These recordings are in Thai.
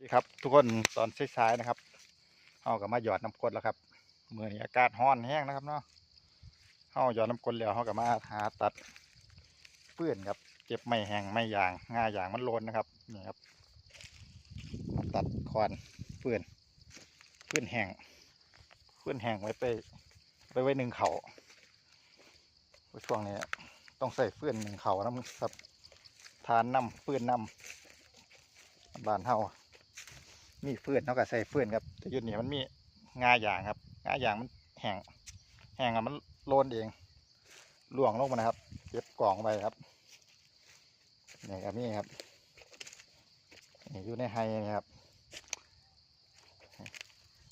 ดีครับ ทุกคนตอนสายๆนะครับเอากับมาหยอดน้ำกดแล้วครับเมื่อนี้อากาศร้อนแห้งนะครับเนาะเอาหยอดน้ำกดแล้วเขากับมาหาตัดเปื้อนครับ เก็บไม่แห้งไม่ยางง่าอยางมันโลนนะครับนี่ครับมาตัดคอนเปื้อนเปื้อนแห้งเปื้อนแห้งไว้ไปไปไว้หนึ่งเขาเพราช่วงนี้ต้องใส่เฟื่อนหนึ่งเขานะครับทานน้ำเปื้อนน้ำบ้านเฮา มีเฟื่อนเท่ากับใส่เฟื่อนครับ แต่ยุดนี่มันมีงาอย่างครับงาอย่างมันแห้งแห้งอะมันโลนเองล่วงลงมานะครับเก็บกล่องไว้ครับนี่ครับนี่ครับนี่อยู่ในไฮนี่ครับ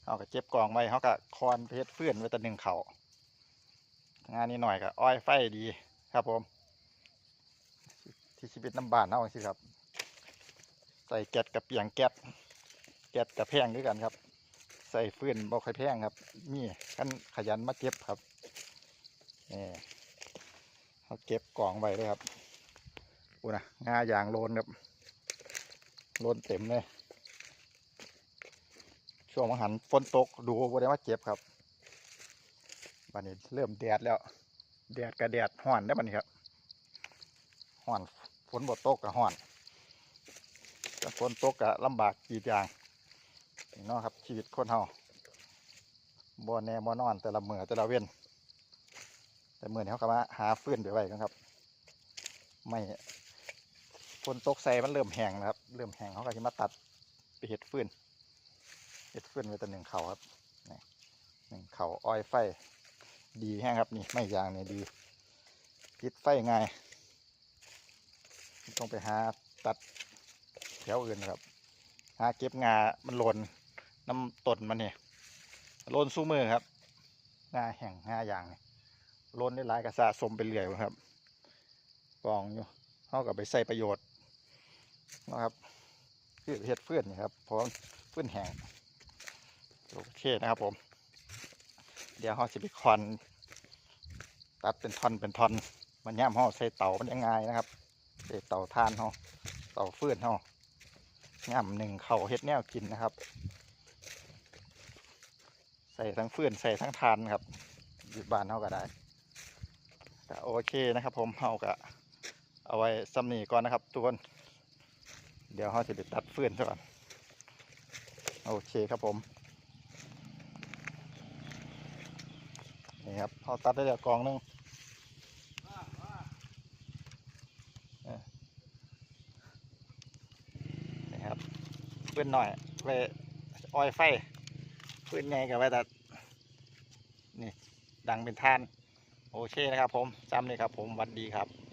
เขาก็เก็บกล่องไว้เขาก็คอนเพชรเฟื่อนไว้แตะหนึ่งเขางานนี้หน่อยก็อ้อยไฟดีครับผม ที่ชีวิตน้ำบานเอาสิครับ ใส่แก๊สกับเปียงแก๊ส แก๊สกับแพงด้วยกันครับ ใส่ฟืนบ่ค่อยแพงครับมีกันขยันมาเก็บครับนี่เขาเก็บกล่องไว้เลยครับอูนะงาอย่างโลนครับโลนเต็มเลยช่วงมหันฝนตกดูบ่ได้มาเก็บครับบันนี้เริ่มแดดแล้ว แดดกับแดดห่อนได้บันนี้ครับห่อนฝนบ่ตกกับห่อนแต่ฝนตกกับลำบากกรีดยาง นี่เนาะครับชีวิตคนเฮาบ่แน่บ่นอน แต่ละเมือแต่ละเว้นแต่เมือนี้เขาก็มาหาฟืนไปไว้กันครับ ไม่ฝนตกใส่มันเริ่มแห้งนะครับ เริ่มแห้งเขาก็จะมาตัดไปเห็ดฟืนเห็ดฟืนไว้ตัวหนึ่งเขาครับนี่หนึ่งเขาอ้อยไฟ ดีแห้งครับนี่ไม่ยางนี่ดีติดไฟง่ายต้องไปหาตัดแถวอื่นครับ หาเก็บงา มันหล่นน้ำต้นมันเนี่ยหล่นสู้มือครับงาแห้งงาอย่างเนี่ยหล่นได้หลายกระสะสมไปเรื่อยครับกองอยู่เขากับไปใส่ประโยชน์นะครับคือเห็ดเฟื่อนนี่ครับพราะเฟื่อนแห้งโอเคนะครับผม เดี๋ยวเขาจะไปคอนตัดเป็นท่อนเป็นท่อน มันย่ำเขาใส่เตามันยังไงนะครับใส่เตาทานเขาเตาเฟื่อนเขา ง่ำหนึ่งเขาเฮ็ดแนวกินนะครับ ใส่ทั้งเฟื่อนใส่ทั้งทานครับอยู่บ้านเท่าก็ได้ก็โอเคนะครับ ผมเฮาก็เอาไว้ซ้ำนีก่อนนะครับ ทุกคน เดี๋ยวเฮาจะไปตัดเฟื่อนซะก่อนโอเคครับผมนี่ครับเฮาตัดได้แล้วกองหนึงเออนี่ครับ เพื้นหน่อยไปออยไฟพื่อนไงกับไว้แต่นี่ดังเป็นท่าน โอเคนะครับผมจำเลยครับผมวัดดีครับ